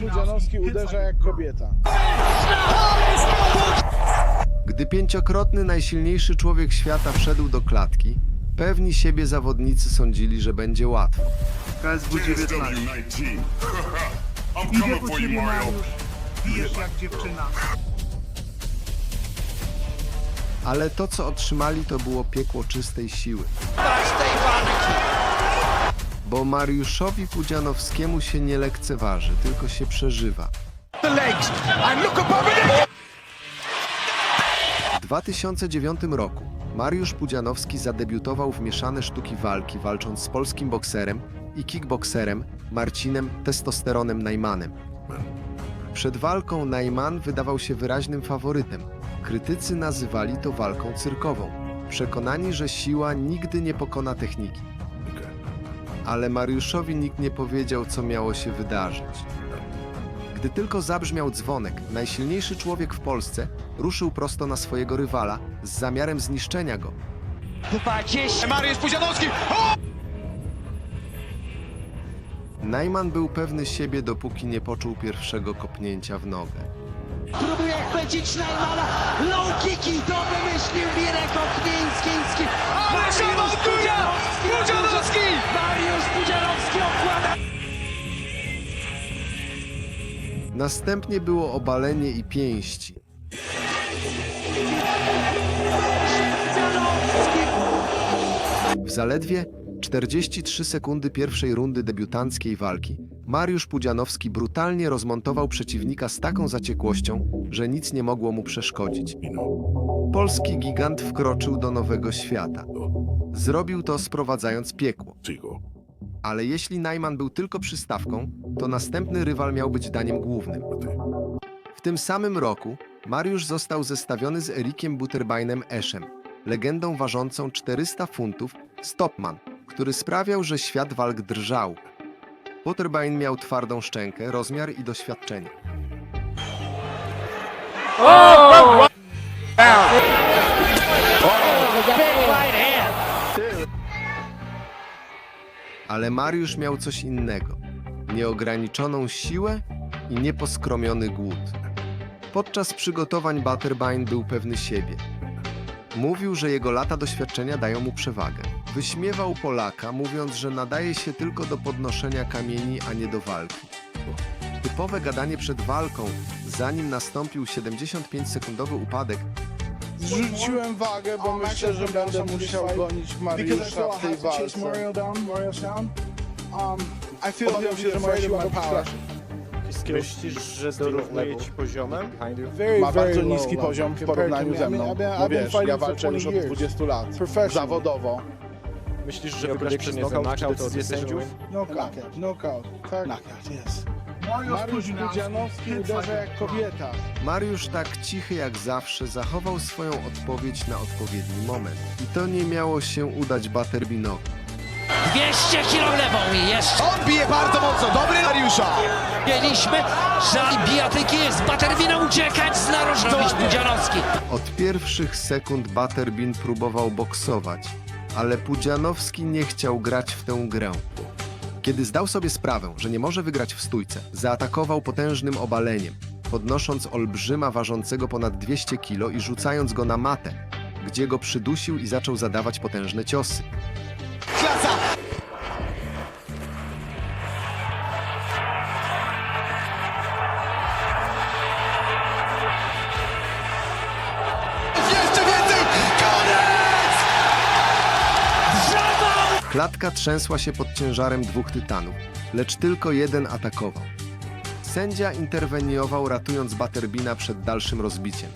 Pudzianowski uderza jak kobieta. Gdy pięciokrotny najsilniejszy człowiek świata wszedł do klatki, pewni siebie zawodnicy sądzili, że będzie łatwo. KSW 19. W19. I'm Idzie coming po ciebie. Mariusz. Jak dziewczyna. Ale to, co otrzymali, to było piekło czystej siły. Bo Mariuszowi Pudzianowskiemu się nie lekceważy, tylko się przeżywa. W 2009 roku Mariusz Pudzianowski zadebiutował w mieszane sztuki walki, walcząc z polskim bokserem i kickbokserem Marcinem Testosteronem Najmanem. Przed walką Najman wydawał się wyraźnym faworytem. Krytycy nazywali to walką cyrkową, przekonani, że siła nigdy nie pokona techniki. Ale Mariuszowi nikt nie powiedział, co miało się wydarzyć. Gdy tylko zabrzmiał dzwonek, najsilniejszy człowiek w Polsce ruszył prosto na swojego rywala z zamiarem zniszczenia go. 20 Mariusz Pudzianowski! Najman był pewny siebie, dopóki nie poczuł pierwszego kopnięcia w nogę. Próbuje chwycić Najmana. Low kicki to wymyślił Mirek Okniński. Ale szamotuje! Pudzianowski! Mariusz Pudzianowski okłada. Następnie było obalenie i pięści. W zaledwie 43 sekundy pierwszej rundy debiutanckiej walki Mariusz Pudzianowski brutalnie rozmontował przeciwnika z taką zaciekłością, że nic nie mogło mu przeszkodzić. Polski gigant wkroczył do nowego świata. Zrobił to sprowadzając piekło. Ale jeśli Najman był tylko przystawką, to następny rywal miał być daniem głównym. W tym samym roku Mariusz został zestawiony z Erikiem Butterbeinem Eszem, legendą ważącą 400 funtów, stopman, który sprawiał, że świat walk drżał. Butterbein miał twardą szczękę, rozmiar i doświadczenie. Ale Mariusz miał coś innego: nieograniczoną siłę i nieposkromiony głód. Podczas przygotowań Butterbein był pewny siebie. Mówił, że jego lata doświadczenia dają mu przewagę. Wyśmiewał Polaka, mówiąc, że nadaje się tylko do podnoszenia kamieni, a nie do walki. Typowe gadanie przed walką, zanim nastąpił 75-sekundowy upadek, Zrzuciłem wagę, bo myślę, że będę musiał gonić Mariusza w tej walce. Obawiam się, że moja siła go przestraszy. Myślisz, że dorównuje ci poziomem? Ma bardzo niski poziom w porównaniu ze mną. No wiesz, ja walczę już od 20 lat. Zawodowo. Myślisz, że Nie wygrasz przez za knockout czy knockout decyzję decision sędziów? Knockout, knockout, tak. Knockout, yes. Mariusz Pudzianowski uderza jak kobieta. Mariusz tak cichy jak zawsze zachował swoją odpowiedź na odpowiedni moment. I to nie miało się udać Butterbinowi. 200 kilo lewą i jeszcze On bije bardzo mocno, dobry Mariusza! mieliśmy, że bijatyki jest Baterwina uciekać z narożną Pudzianowski. Od pierwszych sekund Butterbin próbował boksować, ale Pudzianowski nie chciał grać w tę grę. Kiedy zdał sobie sprawę, że nie może wygrać w stójce, zaatakował potężnym obaleniem, podnosząc olbrzyma ważącego ponad 200 kg i rzucając go na matę, gdzie go przydusił i zaczął zadawać potężne ciosy. Klasa! Klatka trzęsła się pod ciężarem dwóch tytanów, lecz tylko jeden atakował. Sędzia interweniował, ratując Butterbina przed dalszym rozbiciem.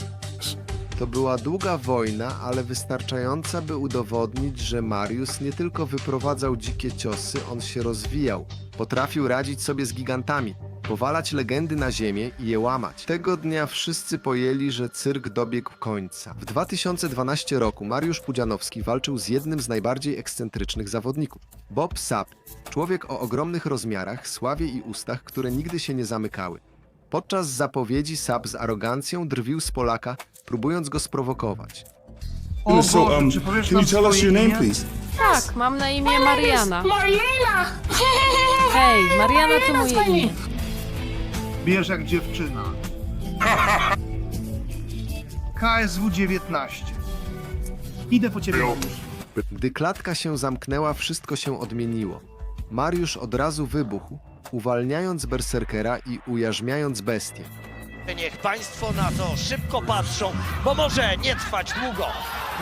To była długa wojna, ale wystarczająca, by udowodnić, że Mariusz nie tylko wyprowadzał dzikie ciosy, on się rozwijał. Potrafił radzić sobie z gigantami, powalać legendy na ziemię i je łamać. Tego dnia wszyscy pojęli, że cyrk dobiegł końca. W 2012 roku Mariusz Pudzianowski walczył z jednym z najbardziej ekscentrycznych zawodników. Bob Sapp, człowiek o ogromnych rozmiarach, sławie i ustach, które nigdy się nie zamykały. Podczas zapowiedzi Sapp z arogancją drwił z Polaka, próbując go sprowokować. O So, Boże, um, czy powiesz can you tell us swoje your name, imię? please? Tak, mam na imię Mariana. Mariana! Hej, Mariana to moje imię. Bijesz jak dziewczyna. KSW 19. Idę po ciebie. Gdy klatka się zamknęła, wszystko się odmieniło. Mariusz od razu wybuchł, uwalniając berserkera i ujarzmiając bestię. Niech państwo na to szybko patrzą, bo może nie trwać długo.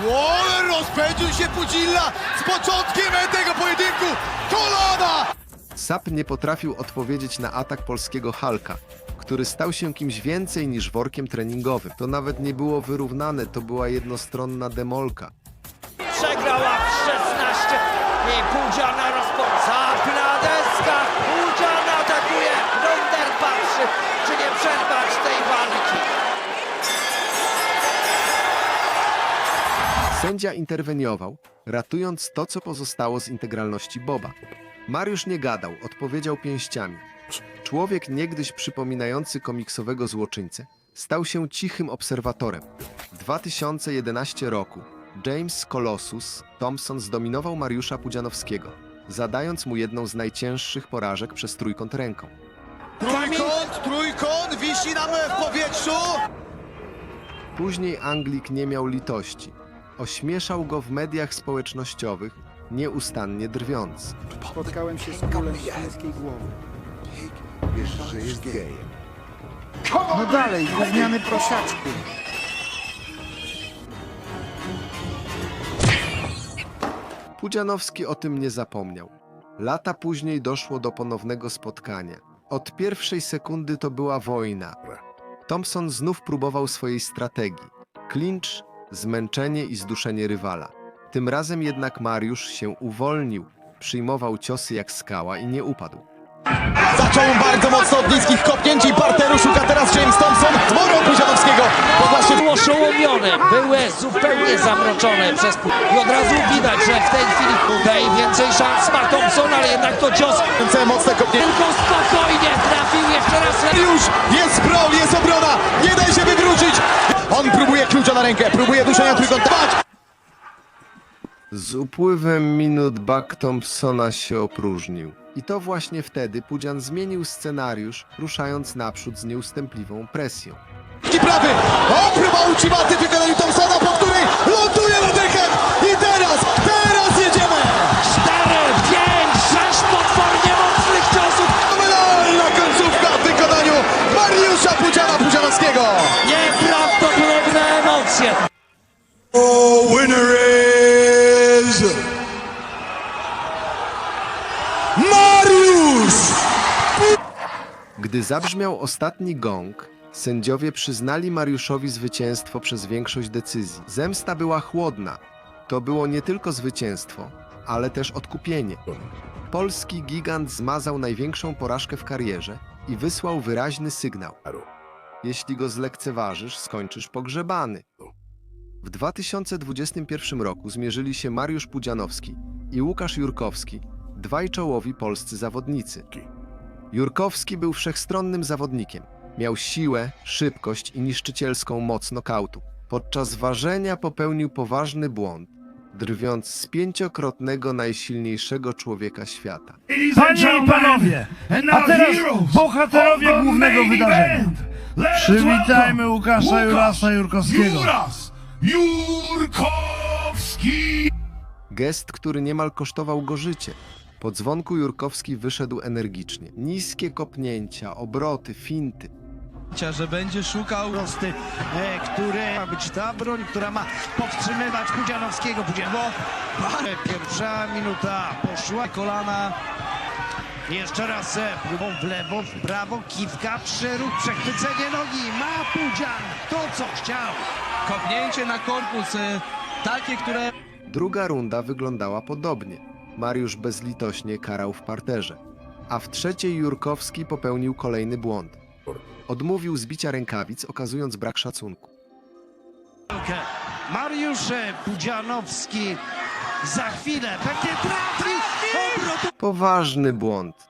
O, rozpędził się Pudzilla z początkiem tego pojedynku. Kolana! Sap nie potrafił odpowiedzieć na atak polskiego Halka, który stał się kimś więcej niż workiem treningowym. To nawet nie było wyrównane, to była jednostronna demolka. Przegrała w 16 i Pudziana rozpoczyna. Zapna deska, Pudzian atakuje, Wonder patrzy, czy nie przerwać tej walki. Sędzia interweniował, ratując to, co pozostało z integralności Boba. Mariusz nie gadał, odpowiedział pięściami. Człowiek niegdyś przypominający komiksowego złoczyńcę stał się cichym obserwatorem. W 2011 roku James Colossus Thompson zdominował Mariusza Pudzianowskiego, zadając mu jedną z najcięższych porażek przez trójkąt ręką. Trójkąt, trójkąt, wisi nam w powietrzu. Później Anglik nie miał litości. Ośmieszał go w mediach społecznościowych, nieustannie drwiąc. Spotkałem się z królem świńskiej głowy. No dalej, gówniany prosiaczku. Pudzianowski o tym nie zapomniał. Lata później doszło do ponownego spotkania. Od pierwszej sekundy to była wojna. Thompson znów próbował swojej strategii. Clinch, zmęczenie i zduszenie rywala. Tym razem jednak Mariusz się uwolnił, przyjmował ciosy jak skała i nie upadł. Zaczął bardzo mocno od niskich kopnięć i parteru. Szuka teraz James Thompson. Zmorą Pudzianowskiego. Bo właśnie Było oszołomione, były zupełnie zamroczone przez I od razu widać, że w tej chwili tutaj więcej szans ma Thompson, ale jednak to cios mocne kopnięcie. tylko spokojnie trafił jeszcze raz. Już jest brawl, jest obrona. Nie daj się wywrócić. On próbuje klucza na rękę. Próbuje duszenia trójkąta. Z upływem minut Buck Thompsona się opróżnił. I to właśnie wtedy Pudzian zmienił scenariusz, ruszając naprzód z nieustępliwą presją. I prawy. O, próba ultimaty w wykonaniu Thompsona, po której ląduje na dechem. I teraz, teraz jedziemy. Cztery, pięć, sześć potwornie mocnych ciosów. Fenomenalna końcówka w wykonaniu Mariusza Pudziana Pudzianowskiego. Nieprawdopodobne Gdy zabrzmiał ostatni gong, sędziowie przyznali Mariuszowi zwycięstwo przez większość decyzji. Zemsta była chłodna. To było nie tylko zwycięstwo, ale też odkupienie. Polski gigant zmazał największą porażkę w karierze i wysłał wyraźny sygnał. Jeśli go zlekceważysz, skończysz pogrzebany. W 2021 roku zmierzyli się Mariusz Pudzianowski i Łukasz Jurkowski, dwaj czołowi polscy zawodnicy. Jurkowski był wszechstronnym zawodnikiem. Miał siłę, szybkość i niszczycielską moc nokautu. Podczas ważenia popełnił poważny błąd, drwiąc z pięciokrotnego najsilniejszego człowieka świata. Panie i panowie, a teraz bohaterowie głównego wydarzenia. Przywitajmy Łukasza Jurasa Jurkowskiego. Juras Jurkowski! Gest, który niemal kosztował go życie. Po dzwonku Jurkowski wyszedł energicznie. Niskie kopnięcia, obroty, finty. że będzie szukał Prosty, e, który ma być ta broń, która ma powstrzymywać Pudzianowskiego. Pudzianowo. Pierwsza minuta poszła. kolana. Jeszcze raz e, próbą w lewo, w prawo, kiwka, przeruch, przechwycenie nogi. Ma Pudzian to, co chciał. Kopnięcie na korpus, e, takie, które Druga runda wyglądała podobnie. Mariusz bezlitośnie karał w parterze. A w trzeciej Jurkowski popełnił kolejny błąd. Odmówił zbicia rękawic, okazując brak szacunku. Mariusz Pudzianowski za chwilę pewnie trafi. Obrot Poważny błąd.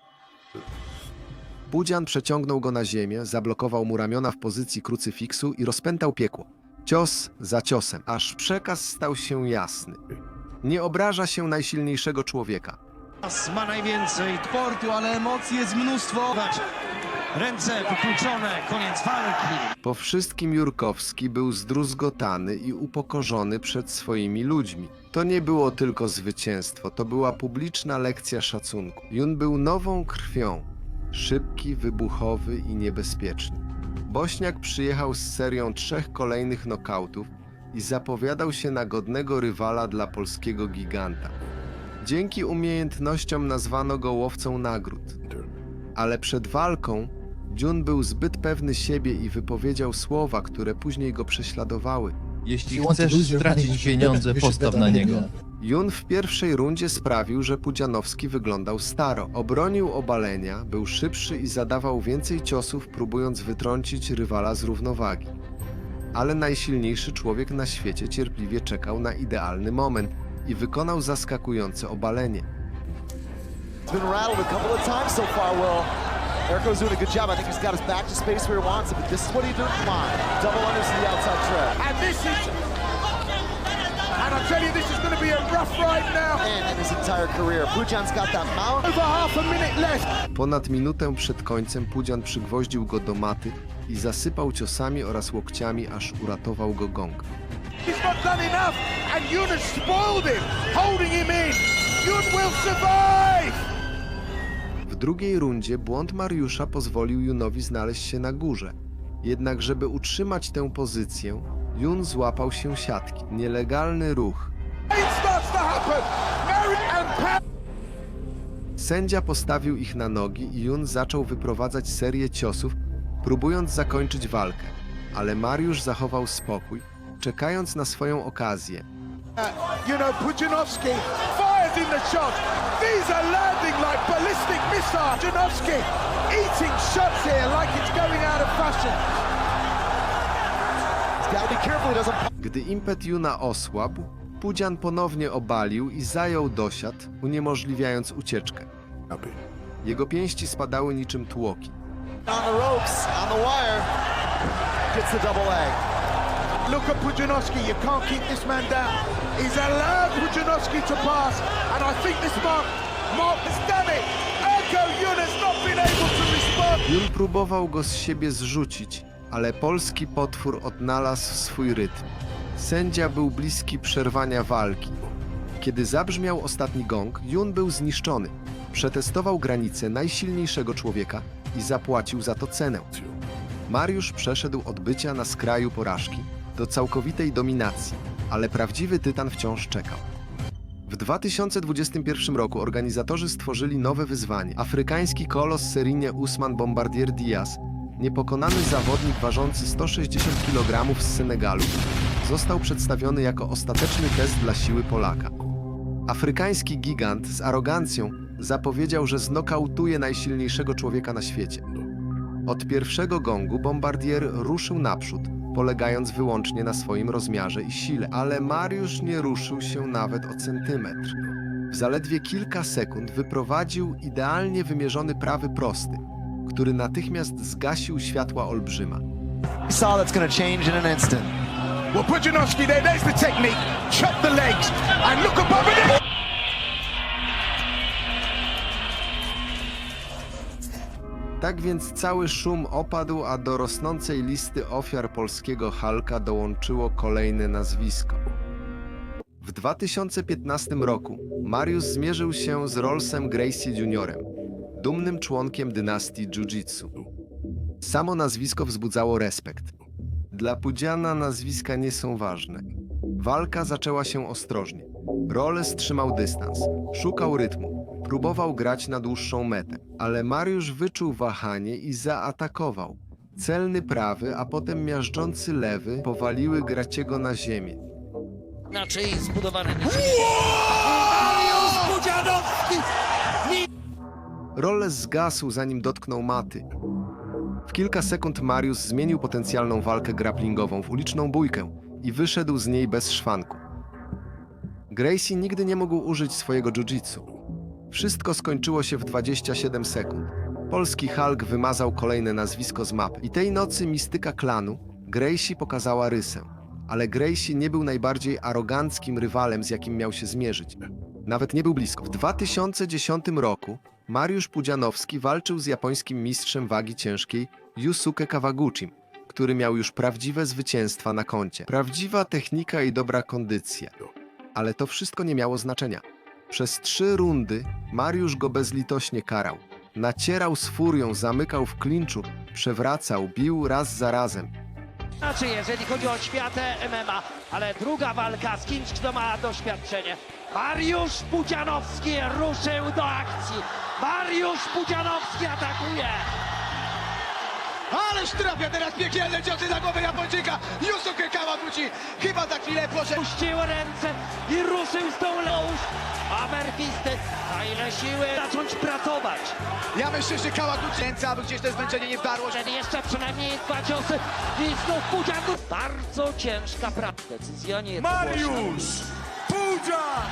Pudzian przeciągnął go na ziemię, zablokował mu ramiona w pozycji krucyfiksu i rozpętał piekło. Cios za ciosem, aż przekaz stał się jasny. Nie obraża się najsilniejszego człowieka. ma najwięcej. sportu, ale emocji jest mnóstwo. Zobacz, Ręce wykluczone, koniec walki. Po wszystkim Jurkowski był zdruzgotany i upokorzony przed swoimi ludźmi. To nie było tylko zwycięstwo, to była publiczna lekcja szacunku. Jun był nową krwią, szybki, wybuchowy i niebezpieczny. Bośniak przyjechał z serią trzech kolejnych nokautów i zapowiadał się na godnego rywala dla polskiego giganta. Dzięki umiejętnościom nazwano go łowcą nagród. Ale przed walką Jun był zbyt pewny siebie i wypowiedział słowa, które później go prześladowały. Jeśli chcesz stracić pieniądze, postaw na niego. Jun w pierwszej rundzie sprawił, że Pudzianowski wyglądał staro. Obronił obalenia, był szybszy i zadawał więcej ciosów, próbując wytrącić rywala z równowagi. Ale najsilniejszy człowiek na świecie cierpliwie czekał na idealny moment i wykonał zaskakujące obalenie. He's been rattled a couple of times so far, Will. Erico's doing a good job. I think he's got his back to space where he wants it, but this is what he do. Come on. Double unders to the outside trap. And this is... And I tell you, this is going to be a rough ride now. And in his entire career, Pujan's got that mount. Over half a minute left. Ponad minutę przed końcem Pudzian przygwoździł go do maty i zasypał ciosami oraz łokciami, aż uratował go gong. He's not done enough. And Yun has spoiled him, holding him in. Yun will survive. W drugiej rundzie błąd Mariusza pozwolił Junowi znaleźć się na górze. Jednak żeby utrzymać tę pozycję, Jun złapał się siatki. Nielegalny ruch. Sędzia postawił ich na nogi i Jun zaczął wyprowadzać serię ciosów, próbując zakończyć walkę. Ale Mariusz zachował spokój, czekając na swoją okazję. You know, Pudzianowski. Pudzianowski. Gdy impet Juna osłabł, Pudzian ponownie obalił i zajął dosiad, uniemożliwiając ucieczkę. Jego pięści spadały niczym tłoki. on the ropes, on the wire. Gets the double leg. Look at Pudzianowski. You can't keep this man down. He's allowed Pudzianowski to pass. And I think this Mark, Mark has done it. Erko Yun has not been able to respond. Jun próbował go z siebie zrzucić, ale polski potwór odnalazł swój rytm. Sędzia był bliski przerwania walki. Kiedy zabrzmiał ostatni gong, Jun był zniszczony. Przetestował granice najsilniejszego człowieka i zapłacił za to cenę. Mariusz przeszedł od bycia na skraju porażki do całkowitej dominacji, ale prawdziwy tytan wciąż czekał. W 2021 roku organizatorzy stworzyli nowe wyzwanie. Afrykański kolos seryjnie Usman Bombardier Diaz, niepokonany zawodnik ważący 160 kg z Senegalu, został przedstawiony jako ostateczny test dla siły Polaka. Afrykański gigant z arogancją zapowiedział, że znokautuje najsilniejszego człowieka na świecie. Od pierwszego gongu Bombardier ruszył naprzód, polegając wyłącznie na swoim rozmiarze i sile, ale Mariusz nie ruszył się nawet o centymetr. W zaledwie kilka sekund wyprowadził idealnie wymierzony prawy prosty, który natychmiast zgasił światła olbrzyma. We saw that's going to change in an instant. Well, Pudzianowski there. There's the technique. Chop the legs. And look above it. Tak więc cały szum opadł, a do rosnącej listy ofiar polskiego Halka dołączyło kolejne nazwisko. W 2015 roku Mariusz zmierzył się z Rollsem Gracie Jr., dumnym członkiem dynastii Jiu-Jitsu. Samo nazwisko wzbudzało respekt. Dla Pudziana nazwiska nie są ważne. Walka zaczęła się ostrożnie. Rolles trzymał dystans, szukał rytmu, próbował grać na dłuższą metę, ale Mariusz wyczuł wahanie i zaatakował. Celny prawy, a potem miażdżący lewy powaliły Graciego na ziemię. Inaczej zbudowany. Mariusz Pudzianowski! Rolles zgasł, zanim dotknął maty. W kilka sekund Mariusz zmienił potencjalną walkę grapplingową w uliczną bójkę i wyszedł z niej bez szwanku. Gracie nigdy nie mógł użyć swojego jiu-jitsu. Wszystko skończyło się w 27 sekund. Polski Hulk wymazał kolejne nazwisko z mapy. I tej nocy mistyka klanu Gracie pokazała rysę. Ale Gracie nie był najbardziej aroganckim rywalem, z jakim miał się zmierzyć. Nawet nie był blisko. W 2010 roku Mariusz Pudzianowski walczył z japońskim mistrzem wagi ciężkiej Yusuke Kawaguchim, który miał już prawdziwe zwycięstwa na koncie. Prawdziwa technika i dobra kondycja. Ale to wszystko nie miało znaczenia. Przez trzy rundy Mariusz go bezlitośnie karał. Nacierał z furią, zamykał w klinczu, przewracał, bił raz za razem. Znaczy, jeżeli chodzi o światę MMA, ale druga walka z kimś, kto ma doświadczenie. Mariusz Pudzianowski ruszył do akcji. Mariusz Pudzianowski atakuje. Ależ trafia teraz piekielne ciosy na głowę Japończyka Yusuke Kawaguchi. Chyba za chwilę proszę. Puścił ręce i ruszył z tą loż. A Merfisty, na ile siły zacząć pracować. Ja myślę, że Kawaguchi ręce, aby gdzieś to zmęczenie nie wdarło. Że jeszcze przynajmniej dwa ciosy i znów Pudzianów. Bardzo ciężka praca. Decyzja nie jest Mariusz Pudzian!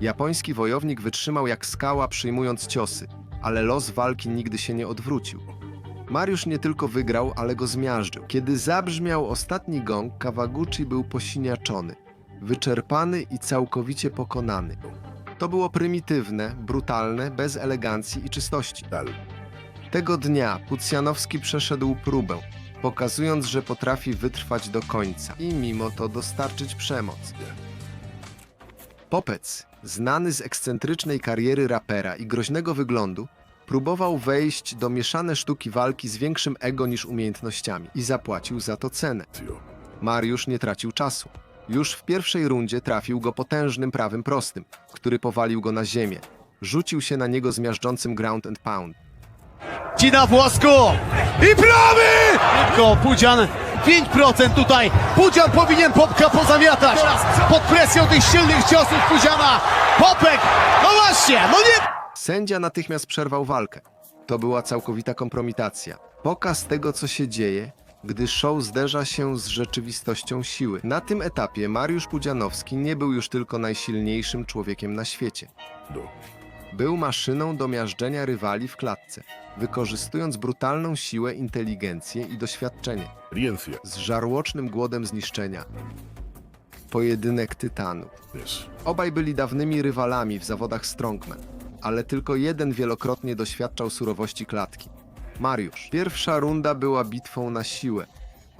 Japoński wojownik wytrzymał jak skała, przyjmując ciosy, ale los walki nigdy się nie odwrócił. Mariusz nie tylko wygrał, ale go zmiażdżył. Kiedy zabrzmiał ostatni gong, Kawaguchi był posiniaczony, wyczerpany i całkowicie pokonany. To było prymitywne, brutalne, bez elegancji i czystości. Tego dnia Pucjanowski przeszedł próbę, pokazując, że potrafi wytrwać do końca i mimo to dostarczyć przemoc. Popec, znany z ekscentrycznej kariery rapera i groźnego wyglądu, próbował wejść do mieszane sztuki walki z większym ego niż umiejętnościami i zapłacił za to cenę. Mariusz nie tracił czasu. Już w pierwszej rundzie trafił go potężnym prawym prostym, który powalił go na ziemię. Rzucił się na niego z miażdżącym ground and pound. Ci na włosku i prawy! Tylko Pudzian 5% tutaj. Pudzian powinien Popka pozamiatać. Teraz pod presją tych silnych ciosów Pudziana. Popek, no właśnie, no nie... Sędzia natychmiast przerwał walkę. To była całkowita kompromitacja. Pokaz tego, co się dzieje, gdy show zderza się z rzeczywistością siły. Na tym etapie Mariusz Pudzianowski nie był już tylko najsilniejszym człowiekiem na świecie. Był maszyną do miażdżenia rywali w klatce, wykorzystując brutalną siłę, inteligencję i doświadczenie. Riencia. Z żarłocznym głodem zniszczenia. Pojedynek tytanów. Obaj byli dawnymi rywalami w zawodach strongman, ale tylko jeden wielokrotnie doświadczał surowości klatki. Mariusz. Pierwsza runda była bitwą na siłę.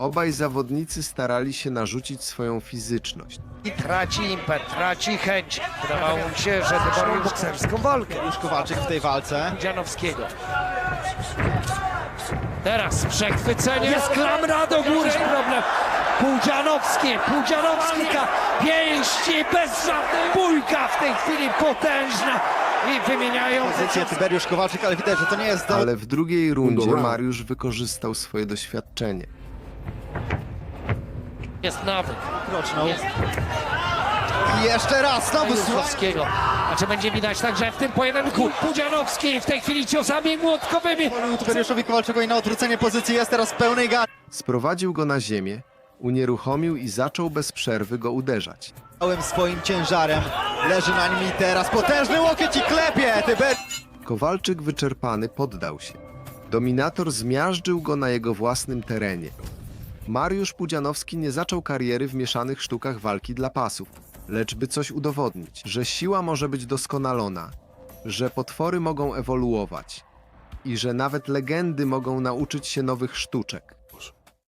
Obaj zawodnicy starali się narzucić swoją fizyczność. I traci impet, traci chęć. Wydawało mu się, że wybrał bokserską walkę. Już Kowalczyk w tej walce. Pudzianowskiego. Teraz przechwycenie. Jest klamra do góry. Problem. Pudzianowski, Pudzianowski, ka- pięści bez żadnej bójka w tej chwili potężna i wymieniające Pozycję Tyberiusz Kowalczyk, ale widać, że to nie jest do... Ale w drugiej rundzie Mariusz wykorzystał swoje doświadczenie. Jest nawyk. Kroczną. Jest I jeszcze raz, znowu. A czy będzie widać także w tym pojedynku Pudzianowski w tej chwili ciosami młotkowymi. Tyberiuszowi Kowalczykowi na odwrócenie pozycji jest teraz w pełnej gali. Sprowadził go na ziemię, unieruchomił i zaczął bez przerwy go uderzać. Całym swoim ciężarem leży na nim i teraz potężny łokieć i klepie. Tyberiusz Kowalczyk wyczerpany poddał się. Dominator zmiażdżył go na jego własnym terenie. Mariusz Pudzianowski nie zaczął kariery w mieszanych sztukach walki dla pasów, lecz by coś udowodnić, że siła może być doskonalona, że potwory mogą ewoluować i że nawet legendy mogą nauczyć się nowych sztuczek.